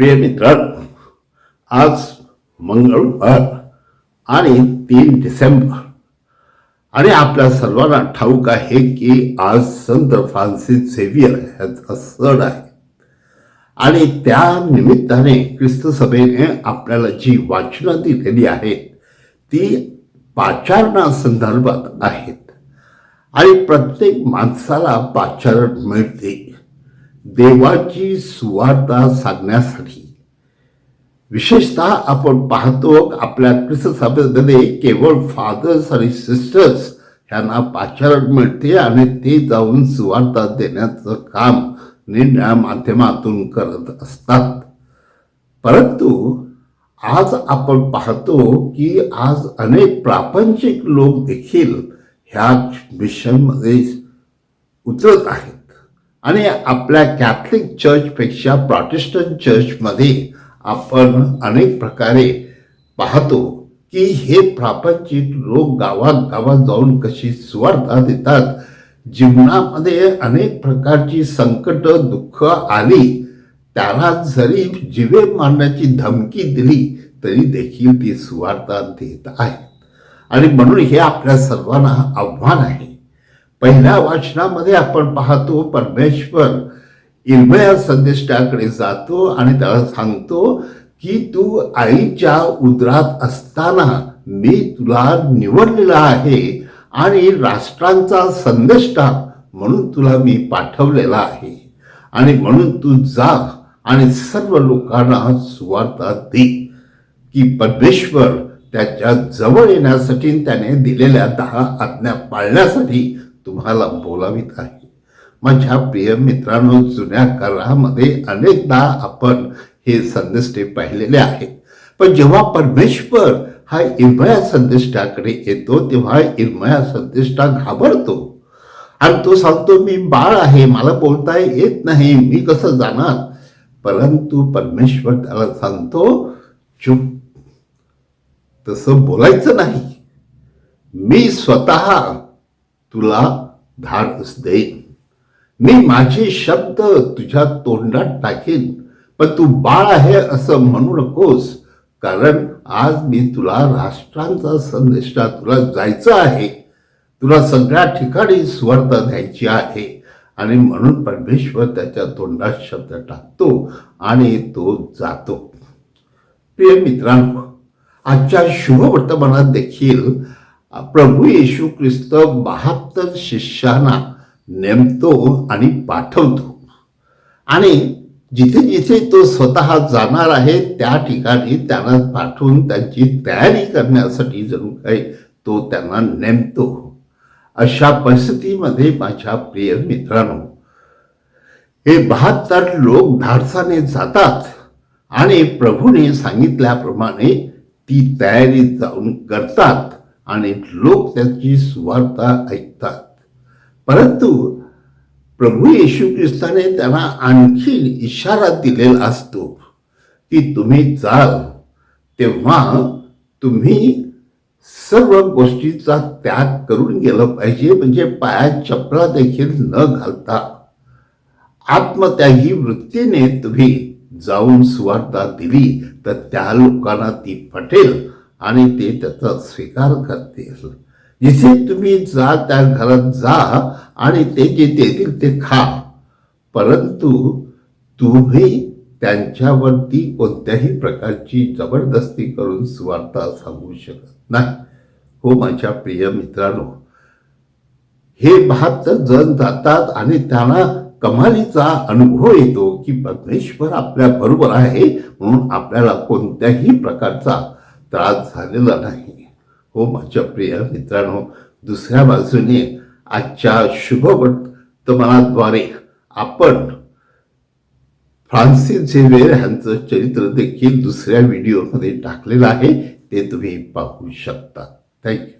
प्रिय मित्रांनो आज मंगळवार आणि तीन डिसेंबर. आणि आपल्या सर्वांना ठाऊक आहे की आज संत फ्रान्सिस झेवियर ह्याचा सण आहे. आणि त्या निमित्ताने ख्रिस्त सभेने आपल्याला जी वाचनं दिलेली आहेत ती पाचारणा संदर्भात आहेत. आणि प्रत्येक माणसाला पाचारण मिळते. देवाची सुवार्ता सांगण्यासाठी. विशेषतः आपण पाहतो आपल्या ख्रिस्तसभेमध्ये केवळ फादर्स आणि सिस्टर्स ह्यांना पाचारण मिळते आणि ते जाऊन सुवार्ता देण्याचं काम निर्णया माध्यमातून करत असतात. परंतु आज आपण पाहतो की आज अनेक प्रापंचिक लोक देखील ह्या मिशनमध्ये उतरत आहेत. आणि आपल्या कॅथलिक चर्चपेक्षा प्रॉटेस्टंट चर्चमध्ये आपण अनेक प्रकारे पाहतो की हे प्रापंचिक लोक गावात गावात जाऊन कशी स्वर्धा देतात. जीवनामध्ये अनेक प्रकारची संकट दुःख आली. त्याला जरी जीवे मारण्याची धमकी दिली तरी देखील ती सुवार्ता देत आहेत. आणि म्हणून हे आपल्या सर्वांना आव्हान आहे. पहिल्या वाचनामध्ये आपण पाहतो परमेश्वर इर्मया संदेष्टाकडे जातो आणि त्याला सांगतो की तू आईच्या उदरात असताना मी तुला निवडलेला आहे आणि राष्ट्रांचा संदेष्टा म्हणून तुला मी पाठवलेला आहे. आणि म्हणून तू जा आणि सर्व लोकांना सुवार्ता दे की परमेश्वर त्याच्याजवळ येण्यासाठी त्याने दिलेल्या दहा आज्ञा पाळण्यासाठी तुम्हाला बोलावित आहे. माझ्या प्रिय मित्रांनो जुन्या करामध्ये अनेकदा आपण हे संदेष्टे पाहिलेले आहेत. पण जेव्हा परमेश्वर हा इर्मया संदेष्टाकडे येतो तेव्हा इर्मया संदेष्टा घाबरतो. आणि तो सांगतो मी बाळ आहे मला बोलता येत नाही मी कसं जाणार? परंतु परमेश्वर त्याला सांगतो चुप तसं बोलायचं नाही. मी स्वतः तुला धाडस देईन मी माझे शब्द तुझ्या तोंडात टाकेन पण तू बाळ आहे असं म्हणू नकोस कारण आज मी तुला राष्ट्रांचा संदेश तुला जायचं आहे. तुला सगळ्या ठिकाणी स्वर्थ द्यायची आहे. आणि म्हणून परमेश्वर त्याच्या तोंडात शब्द टाकतो आणि तो जातो. प्रिय मित्रांनो आजच्या शुभ वर्तमानात देखील प्रभू येशू ख्रिस्त बहात्तर शिष्यांना नेमतो आणि पाठवतो. आणि जिथे जिथे तो स्वतः जाणार आहे त्या ठिकाणी त्यांना पाठवून त्यांची तयारी करण्यासाठी जणू काही तो त्यांना नेमतो. अशा परिस्थितीमध्ये माझ्या प्रिय मित्रांनो हे बहात्तर लोक धाडसाने जातात आणि प्रभूने सांगितल्याप्रमाणे ती तयारी जाऊन करतात. आणि लोक त्याची सुवार्ता ऐकतात. परंतु प्रभू येशू ख्रिस्ताने त्यांना आणखी इशारा दिलेला असतो की तुम्ही जाल तेव्हा तुम्ही सर्व गोष्टीचा त्याग करून गेलं पाहिजे म्हणजे पायात चपला देखील न घालता. आत्मत्यागी वृत्तीने तुम्ही जाऊन सुवार्ता दिली तर त्या लोकांना ती पटेल. आणि ते त्याचा स्वीकार करतील. जिथे तुम्ही जा त्या घरात जा आणि ते जे देतील ते खा. परंतु तुम्ही त्यांच्यावरती कोणत्याही प्रकारची जबरदस्ती करून स्वार्था सांगू शकत नाही. हो माझ्या प्रिय मित्रांनो हे भात जण जातात आणि त्यांना कमालीचा अनुभव येतो की परमेश्वर आपल्या बरोबर आहे म्हणून आपल्याला कोणत्याही प्रकारचा त्रास झालेला नाही. हो माझ्या प्रिय मित्रांनो दुसऱ्या बाजूने आजच्या शुभवर्तमानाद्वारे आपण फ्रान्सिस झेवियर यांचं चरित्र देखील दुसऱ्या व्हिडिओमध्ये टाकलेलं आहे ते तुम्ही पाहू शकता. थँक्यू